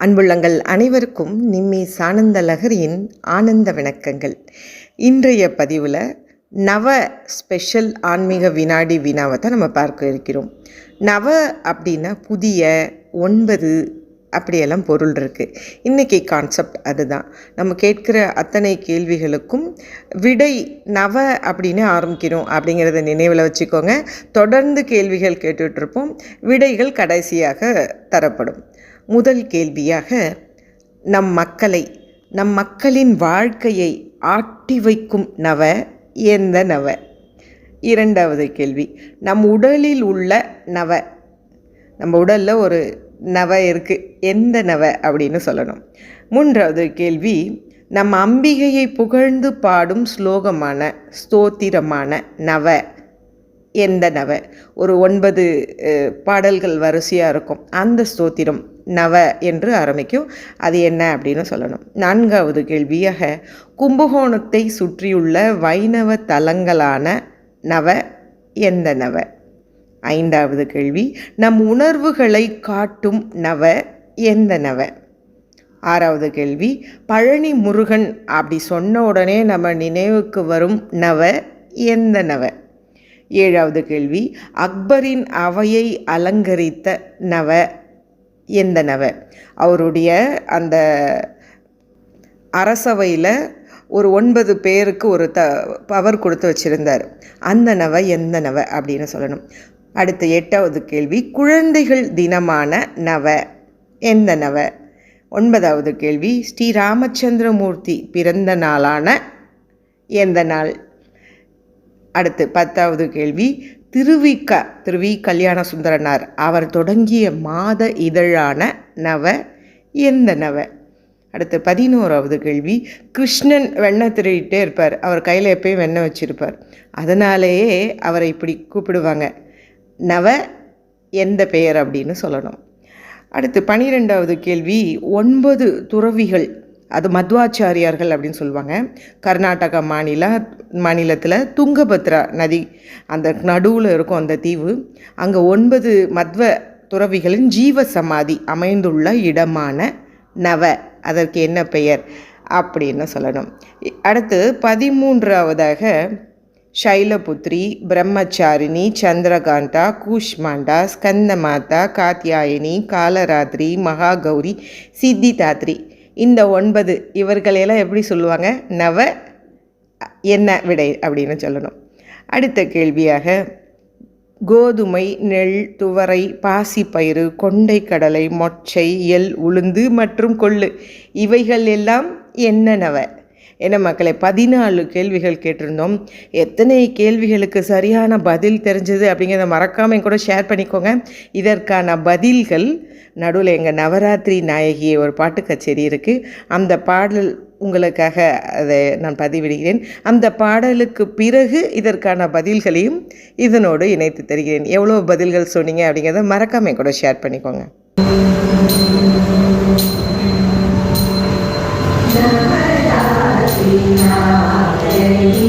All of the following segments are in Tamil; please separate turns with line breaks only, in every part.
அன்புள்ளங்கள் அனைவருக்கும் நிம்மி சானந்த லகரியின் ஆனந்த வணக்கங்கள் இன்றைய பதிவில் நவ ஸ்பெஷல் ஆன்மீக வினாடி வினாவை தான் நம்ம பார்க்க இருக்கிறோம். நவ அப்படின்னா புதிய ஒன்பது அப்படியெல்லாம் பொருள் இருக்குது இன்றைக்கி கான்செப்ட் அதுதான். நம்ம கேட்குற அத்தனை கேள்விகளுக்கும் விடை நவ அப்படின்னு ஆரம்பிக்கிறோம் அப்படிங்கிறத நினைவில் வச்சுக்கோங்க. தொடர்ந்து கேள்விகள் கேட்டுட்ருப்போம் விடைகள் கடைசியாக தரப்படும். முதல் கேள்வியாக நம் மக்களை நம் மக்களின் வாழ்க்கையை ஆட்டி வைக்கும் நவ எந்த நவ. இரண்டாவது கேள்வி நம் உடலில் உள்ள நவ. நம்ம உடலில் ஒரு நவ இருக்குது எந்த நவ அப்படின்னு சொல்லணும். மூன்றாவது கேள்வி நம் அம்பிகையை புகழ்ந்து பாடும் ஸ்லோகமான ஸ்தோத்திரமான நவ எந்த நவ? ஒரு ஒன்பது பாடல்கள் வரிசையாக இருக்கும். அந்த ஸ்தோத்திரம் நவ என்று ஆரம்பிக்கும். அது என்ன அப்படின்னு சொல்லணும். நான்காவது கேள்வியாக கும்பகோணத்தை சுற்றியுள்ள வைணவ தலங்களான நவ எந்த நவ? ஐந்தாவது கேள்வி நம் உணர்வுகளை காட்டும் நவ எந்த நவ? ஆறாவது கேள்வி பழனி முருகன் அப்படி சொன்ன உடனே நம்ம நினைவுக்கு வரும் நவ எந்த நவ? ஏழாவது கேள்வி அக்பரின் அவையை அலங்கரித்த நவ எந்த நவ அவருடைய அந்த அரசவையில் ஒரு ஒன்பது பேருக்கு ஒரு த பவர் கொடுத்து வச்சுருந்தார். அந்த நவ எந்த நவ அப்படின்னு சொல்லணும். அடுத்த எட்டாவது கேள்வி குழந்தைகள் தினமான நவ எந்த நவ? ஒன்பதாவது கேள்வி ஸ்ரீ ராமச்சந்திரமூர்த்தி பிறந்த நாளான எந்த நாள்? அடுத்து பத்தாவது கேள்வி திருவிக்க திருவி கல்யாண சுந்தரனார் அவர் தொடங்கிய மாத இதழான நவ எந்த நவ? அடுத்து பதினோராவது கேள்வி. கிருஷ்ணன் வெண்ணை திருடிட்டே இருப்பார். அவர் கையில் எப்பயும் வெண்ணெய் வச்சுருப்பார். அதனாலேயே அவரை இப்படி கூப்பிடுவாங்க. நவ எந்த பெயர் அப்படின்னு சொல்லணும். அடுத்து பனிரெண்டாவது கேள்வி. ஒன்பது துறவிகள் அது மத்வாச்சாரியார்கள் அப்படின்னு சொல்லுவாங்க. கர்நாடகா மாநில மாநிலத்தில் துங்கபத்ரா நதி அந்த நடுவில் இருக்கும் அந்த தீவு. அங்கே ஒன்பது மத்வ துறவிகளின் ஜீவ சமாதி அமைந்துள்ள இடமான நவ அதற்கு என்ன பெயர் அப்படின்னு சொல்லணும். அடுத்து பதிமூன்றாவதாக சைலபுத்ரி பிரம்மச்சாரிணி சந்திரகாந்தா கூஷ்மாண்டா ஸ்கந்தமாதா காத்தியாயினி காலராத்திரி மகாகௌரி சித்திதாத்ரி. இந்த ஒன்பது இவர்களையெல்லாம் எப்படி சொல்லுவாங்க? நவ என்ன விடை அப்படின்னு சொல்லணும். அடுத்த கேள்வியாக கோதுமை நெல் துவரை பாசிப்பயிறு கொண்டை கடலை மொச்சை எள் உளுந்து மற்றும் கொள்ளு இவைகள் எல்லாம் என்னென்னவ என்ன மக்களை பதினாலு கேள்விகள் கேட்டிருந்தோம். எத்தனை கேள்விகளுக்கு சரியான பதில் தெரிஞ்சது அப்படிங்கிறத மறக்காமல் கூட ஷேர் பண்ணிக்கோங்க. இதற்கான பதில்கள் நடுவில் எங்கள் நவராத்திரி நாயகி ஒரு பாட்டு கச்சேரி இருக்குது அந்த பாடல் உங்களுக்காக அதை நான் பதிவிடுகிறேன். அந்த பாடலுக்கு பிறகு இதற்கான பதில்களையும் இதனோடு இணைத்து தருகிறேன். எவ்வளோ பதில்கள் சொன்னீங்க அப்படிங்கிறத மறக்காமல் கூட ஷேர் பண்ணிக்கோங்க.
நவராத்திரி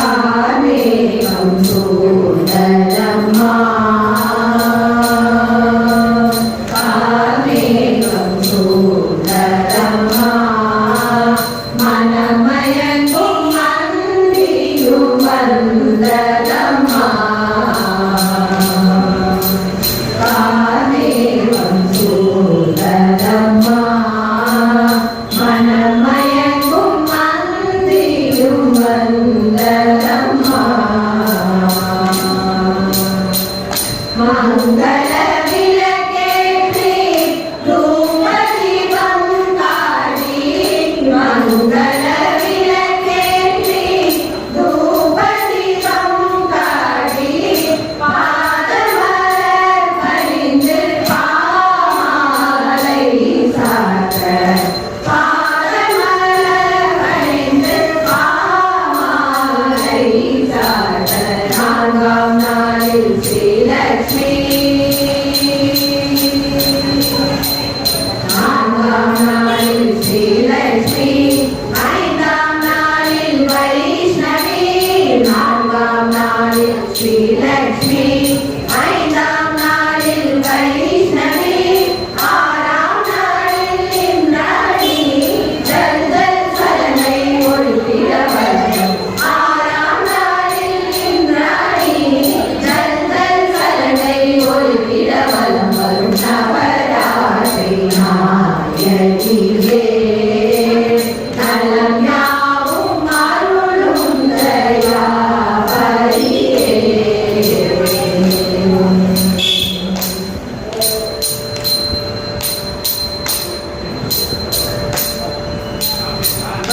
Sane Tantodanamah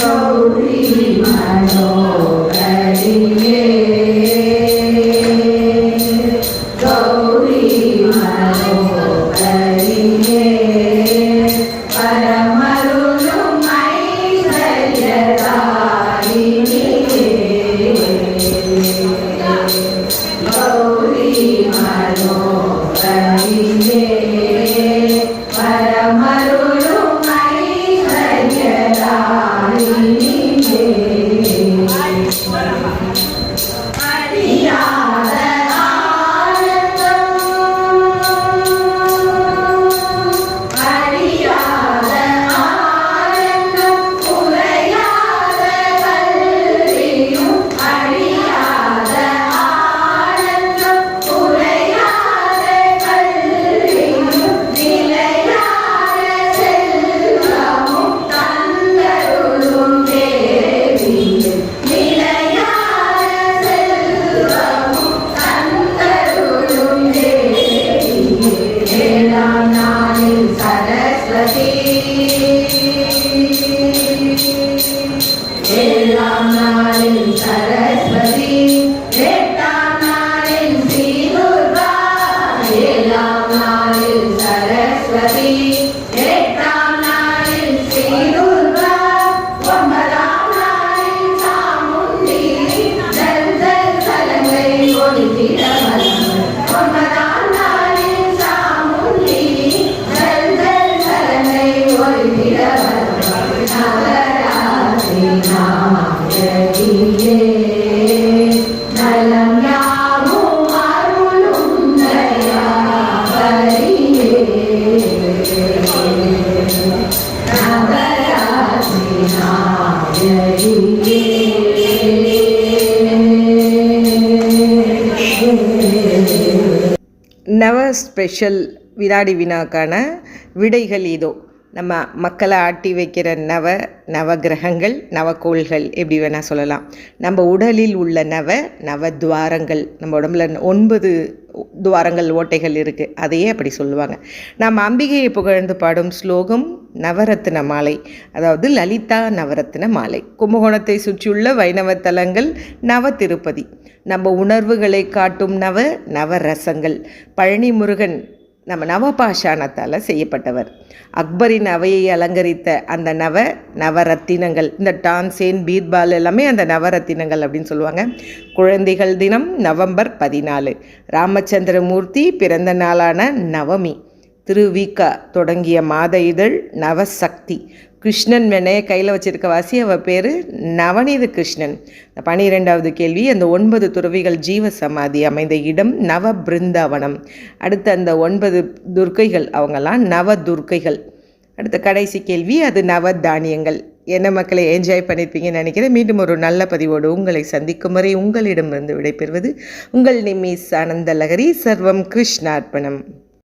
நவ ஸ்பெஷல் வினாடி வினாக்கான விடைகள் இதோ. நம்ம மக்களை ஆட்டி வைக்கிற நவ நவ கிரகங்கள் நவக்கோள்கள் எப்படி வேணால் சொல்லலாம். நம்ம உடலில் உள்ள நவ நவ துவாரங்கள் நம்ம உடம்புல ஒன்பது துவாரங்கள் ஓட்டைகள் இருக்குது அதையே அப்படி சொல்லுவாங்க. நாம் அம்பிகையை புகழ்ந்து பாடும் ஸ்லோகம் நவரத்ன மாலை. அதாவது லலிதா நவரத்ன மாலை. கும்பகோணத்தை சுற்றியுள்ள வைணவ தலங்கள் நவ திருப்பதி. நம்ம உணர்வுகளை காட்டும் நவ நவரசங்கள் பழனி முருகன்
நம்ம நவபாஷாணத்தால் செய்யப்பட்டவர். அக்பரின் அவையை அலங்கரித்த அந்த நவ நவரத்தினங்கள் இந்த டான்சேன் பீர்பால் எல்லாமே அந்த நவரத்தினங்கள் அப்படின்னு சொல்லுவாங்க. குழந்தைகள் தினம் நவம்பர் பதினாலு. ராமச்சந்திரமூர்த்தி பிறந்த நாளான நவமி. திருவிக தொடங்கிய மாத இதழ் நவசக்தி. கிருஷ்ணன் மேனே கையில் வச்சிருக்க வாசி அவ பேர் நவநீத கிருஷ்ணன். பனிரெண்டாவது கேள்வி அந்த ஒன்பது துறவிகள் ஜீவ சமாதி அமைந்த இடம் நவ பிருந்தாவனம். அடுத்து அந்த ஒன்பது துர்க்கைகள் அவங்கெல்லாம் நவ துர்க்கைகள். அடுத்த கடைசி கேள்வி அது நவ தானியங்கள். என்ன மக்களை என்ஜாய் பண்ணியிருப்பீங்கன்னு நினைக்கிறேன். மீண்டும் ஒரு நல்ல பதிவோடு உங்களை சந்திக்கும் வரை உங்களிடமிருந்து விடைபெறுவது உங்கள் நிமிஸ் ஆனந்த லகரி. சர்வம் கிருஷ்ணார்ப்பணம்